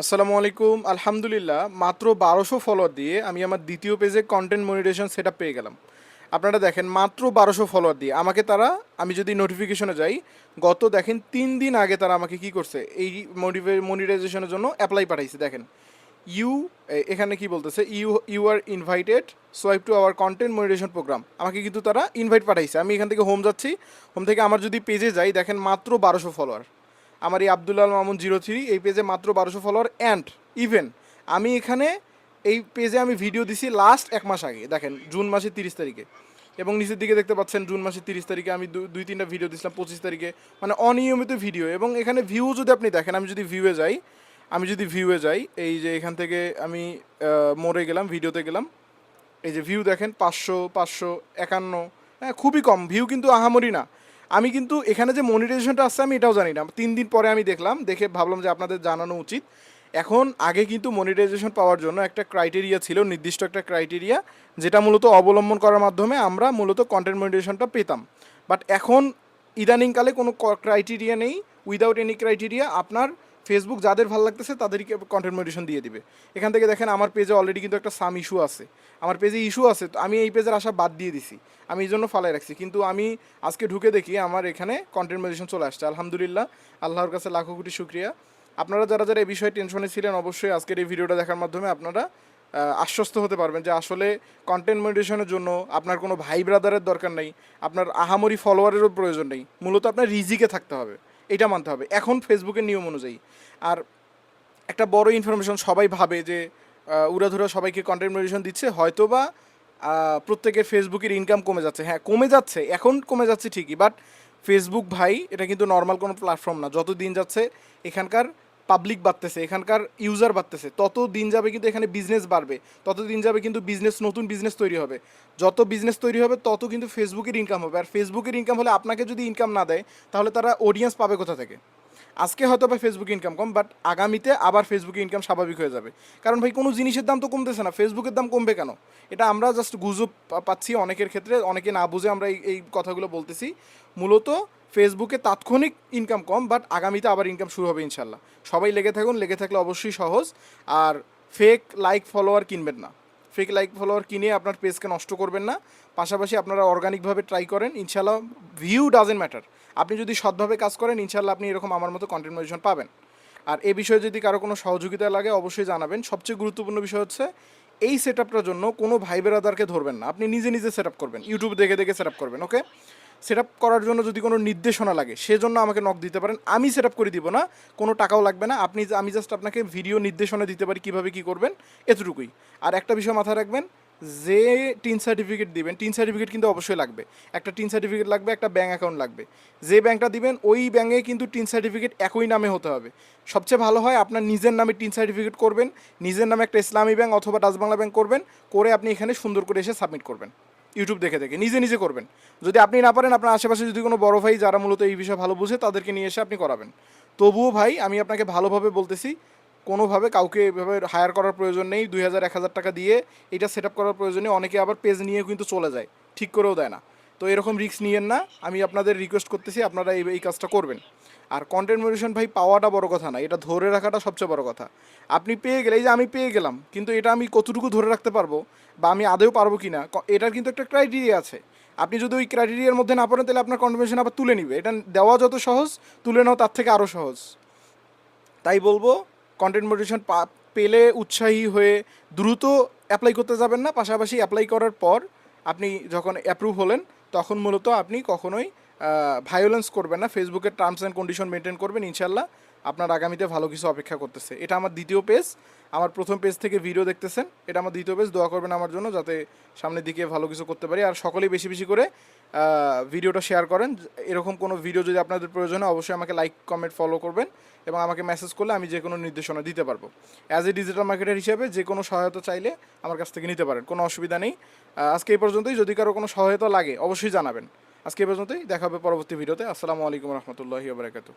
আসসালামু আলাইকুম, আলহামদুলিল্লাহ, মাত্র বারোশো ফলোয়ার দিয়ে আমি আমার দ্বিতীয় পেজে কন্টেন্ট মনিটেশন সেট পেয়ে গেলাম। আপনারা দেখেন, মাত্র বারোশো ফলোয়ার দিয়ে। আমাকে তারা, আমি যদি নোটিফিকেশনে যাই, গত দেখেন তিন দিন আগে তারা আমাকে কি করছে, এই মনিটাইজেশনের জন্য অ্যাপ্লাই পাঠাইছে। দেখেন ইউ এখানে কি বলতেছে you you are invited swipe to our content monetisation programme আমাকে কিন্তু তারা ইনভাইট পাঠাইছে। আমি এখান থেকে হোম যাচ্ছি হোম থেকে আমার যদি পেজে যাই, দেখেন মাত্র বারোশো ফলোয়ার আমার এই আবদুল্লাল মামুন জিরো থ্রি, এই পেজে মাত্র বারোশো ফলোয়ার অ্যান্ড ইভেন আমি এখানে এই পেজে আমি ভিডিও দিছি লাস্ট এক মাস আগে, দেখেন, জুন মাসের তিরিশ তারিখে। এবং নিচের দিকে দেখতে পাচ্ছেন জুন মাসের তিরিশ তারিখে আমি দুই তিনটা ভিডিও দিছিলাম, পঁচিশ তারিখে মানে অনিয়মিত ভিডিও এবং এখানে ভিউ যদি আপনি দেখেন, আমি যদি ভিউয়ে যাই, আমি যদি ভিউয়ে যাই, এই যে এখান থেকে আমি মোড়ে গেলাম ভিডিওতে গেলাম, এই যে ভিউ দেখেন, পাঁচশো পাঁচশো একান্ন হ্যাঁ খুবই কম ভিউ কিন্তু আহামরি না। আমি কিন্তু এখানে যে মনিটাইজেশনটা আসছে, আমি এটাও জানি না। তিন দিন পরে আমি দেখলাম, দেখে ভাবলাম যে আপনাদের জানানো উচিত। এখন আগে কিন্তু মনিটাইজেশন পাওয়ার জন্য একটা ক্রাইটেরিয়া ছিল, নির্দিষ্ট একটা ক্রাইটেরিয়া যেটা মূলত অবলম্বন করার মাধ্যমে আমরা মূলত কন্টেন্ট মনিটাইজেশনটা পেতাম। বাট এখন ইদানিংকালে কোনো ক্রাইটেরিয়া নেই। উইদাউট এনি ক্রাইটেরিয়া আপনার ফেসবুক যাদের ভালো লাগতেছে তাদেরকে কন্টেন্ট মনিটেশন দিয়ে দিবে। এখান থেকে দেখেন আমার পেজে অলরেডি কিন্তু একটা সাম ইস্যু আছে। আমার পেজে ইস্যু আছে, তো আমি এই পেজের আশা বাদ দিয়ে দিছি। আমি এই জন্য ফালাই রাখছি। কিন্তু আমি আজকে ঢুকে দেখি আমার এখানে কন্টেন্ট মডিশন চলে আসছে। আলহামদুলিল্লাহ, আল্লাহর কাছে লাখো কোটি শুক্রিয়া। আপনারা যারা যারা এই বিষয়ে টেনশনে ছিলেন, অবশ্যই আজকের এই ভিডিওটা দেখার মাধ্যমে আপনারা আশ্বস্ত হতে পারবেন যে আসলে কন্টেন্ট মনিটেশনের জন্য আপনার কোনো ভাই ব্রাদারের দরকার নেই। আপনার আহামরি ফলোয়ারেরও প্রয়োজন নেই। মূলত আপনার রিজিকে থাকতে হবে। এটা মানতে হবে। এখন ফেসবুকের নিয়ম অনুযায়ী। আর একটা বড় ইনফরমেশন সবাই ভাবে যে উড়াধুরা সবাইকে কন্টেন্ট দিচ্ছে হয়তো বা প্রত্যেকের ফেসবুকের ইনকাম কমে যাচ্ছে। হ্যাঁ কমে যাচ্ছে, এখন কমে যাচ্ছে ঠিকই বাট ফেসবুক ভাই, এটা কিন্তু নর্মাল কোনো প্ল্যাটফর্ম না। যত দিন যাচ্ছে, এখানকার পাবলিক বাড়তেছে, এখানকার ইউজার বাড়তেছে, তত দিন যাবে কিন্তু এখানে বিজনেস বাড়বে, তত দিন যাবে কিন্তু বিজনেস নতুন বিজনেস তৈরি হবে। যত বিজনেস তৈরি হবে, তত কিন্তু ফেসবুকের ইনকাম হবে, আর ফেসবুকের ইনকাম হলে আপনাকে যদি ইনকাম না দেয়, তাহলে তারা অডিয়েন্স পাবে কোথা থেকে? আজকে হয়তো বা ফেসবুকে ইনকাম কম বাট আগামীতে আবার ফেসবুকে ইনকাম স্বাভাবিক হয়ে যাবে। কারণ ভাই, কোনো জিনিসের দাম তো কমতেছে না ফেসবুকের দাম কমবে কেন? এটা আমরা জাস্ট গুজব পাচ্ছি অনেকের ক্ষেত্রে, অনেকে না বুঝে আমরা এই এই কথাগুলো বলতেছি। মূলত ফেসবুকে তাৎক্ষণিক ইনকাম কম বাট আগামীতে আবার ইনকাম শুরু হবে ইনশাল্লাহ। সবাই লেগে থাকুন, লেগে থাকলে অবশ্যই সহজ। আর ফেক লাইক ফলোয়ার কিনবেন না। ফেক লাইক ফলোয়ার কিনে আপনার পেজকে নষ্ট করবেন না। পাশাপাশি আপনারা অর্গানিকভাবে ট্রাই করেন, ইনশাল্লাহ ভিউ ডাজেন্ট ম্যাটার আপনি যদি সৎভাবে কাজ করেন, ইনশাল্লাহ আপনি এরকম আমার মতো কন্টেন্ট মনিটেশন পাবেন। আর এ বিষয়ে যদি কারও কোনো সহযোগিতা লাগে, অবশ্যই জানাবেন। সবচেয়ে গুরুত্বপূর্ণ বিষয় হচ্ছে, এই সেট জন্য কোনো ভাই বেরাদারকে ধরবেন না। আপনি নিজে নিজে সেট করবেন। ইউটিউব দেখে দেখে সেট করবেন ওকে সেট আপ করার জন্য যদি কোনো নির্দেশনা লাগে, সেজন্য আমাকে নক দিতে পারেন। আমি সেট আপ করে দিব না, কোনো টাকাও লাগবে না। আপনি আমি জাস্ট আপনাকে ভিডিও নির্দেশনা দিতে পারি কীভাবে কী করবেন, এতটুকুই। আর একটা বিষয় মাথায় রাখবেন, যে টিন সার্টিফিকেট দিবেন টিন সার্টিফিকেট কিন্তু অবশ্যই লাগবে। একটা টিন সার্টিফিকেট লাগবে, একটা ব্যাঙ্ক অ্যাকাউন্ট লাগবে। যে ব্যাঙ্কটা দিবেন, ওই ব্যাঙ্কে কিন্তু টিন সার্টিফিকেট একই নামে হতে হবে। সবচেয়ে ভালো হয় আপনার নিজের নামে টিন সার্টিফিকেট করবেন, নিজের নামে একটা ইসলামী ব্যাঙ্ক অথবা ডাচ বাংলা ব্যাংক করবেন, করে আপনি এখানে সুন্দর করে এসে সাবমিট করবেন। ইউটিউব দেখে দেখে, নিজে নিজে করবেন। যদি আপনি না পারেন, আপনার আশেপাশে যদি কোনো বড় ভাই যারা মূলত এই বিষয়ে ভালো বুঝে, তাদেরকে নিয়ে এসে আপনি করাবেন। তবুও ভাই, আমি আপনাকে ভালোভাবে বলতেছি, কোনোভাবে কাউকে এভাবে হায়ার করার প্রয়োজন নেই। দুই হাজার, এক হাজার টাকা দিয়ে এটা সেট আপ করার প্রয়োজন নেই। অনেকে আবার পেজ নিয়ে কিন্তু চলে যায়। ঠিক করেও দেয় না। তো এরকম রিস্ক নিয়েন না। আমি আপনাদের রিকোয়েস্ট করতেছি, আপনারা এই এই কাজটা করবেন। আর কন্টেন্ট মডিশন ভাই, পাওয়াটা বড় কথা না, এটা ধরে রাখাটা সবচেয়ে বড় কথা। আপনি পেয়ে গেলে, এই যে আমি পেয়ে গেলাম, কিন্তু এটা আমি কতটুকু ধরে রাখতে পারব বা আমি আদেও পারব কি না এটার কিন্তু একটা ক্রাইটেরিয়া আছে। আপনি যদি ওই ক্রাইটেরিয়ার মধ্যে না পড়েন, তাহলে আপনার কন্ট্রিবিউশন আবার তুলে নিবে। এটা দেওয়া যত সহজ, তুলে নেওয়া তার থেকে আরও সহজ। তাই বলব কন্টেন্ট মোটিভেশন পেলে উৎসাহী হয়ে দ্রুত অ্যাপ্লাই করতে যাবেন না। পাশাপাশি অ্যাপ্লাই করার পর আপনি যখন অ্যাপ্রুভ হলেন তখন মূলত আপনি কখনোই ভায়োলেন্স করবেন না। ফেসবুকের টার্মস অ্যান্ড কন্ডিশন মেনটেন করবেন ইনশাল্লাহ আপনার আগামীতে ভালো কিছু অপেক্ষা করতেছে। এটা আমার দ্বিতীয় পেজ আমার প্রথম পেজ থেকে ভিডিও দেখতেছেন। এটা আমার দ্বিতীয় পেজ দোয়া করবেন আমার জন্য যাতে সামনের দিকে ভালো কিছু করতে পারি। আর সকলেই বেশি বেশি করে ভিডিওটা শেয়ার করেন। এরকম কোনো ভিডিও যদি আপনাদের প্রয়োজন হয় অবশ্যই আমাকে লাইক কমেন্ট ফলো করবেন এবং আমাকে মেসেজ করলে আমি যে কোনো নির্দেশনা দিতে পারব। অ্যাজ এ ডিজিটাল মার্কেটার হিসেবে যে কোনো সহায়তা চাইলে আমার কাছ থেকে নিতে পারেন। কোনো অসুবিধা নেই। আজকে এই পর্যন্তই। যদি কারও কোনো সহায়তা লাগে, অবশ্যই জানাবেন। আজকে এই পর্যন্তই। দেখা হবে পরবর্তী ভিডিওতে আসসালামু আলাইকুম রহমতুল্লাহি বারাকাতু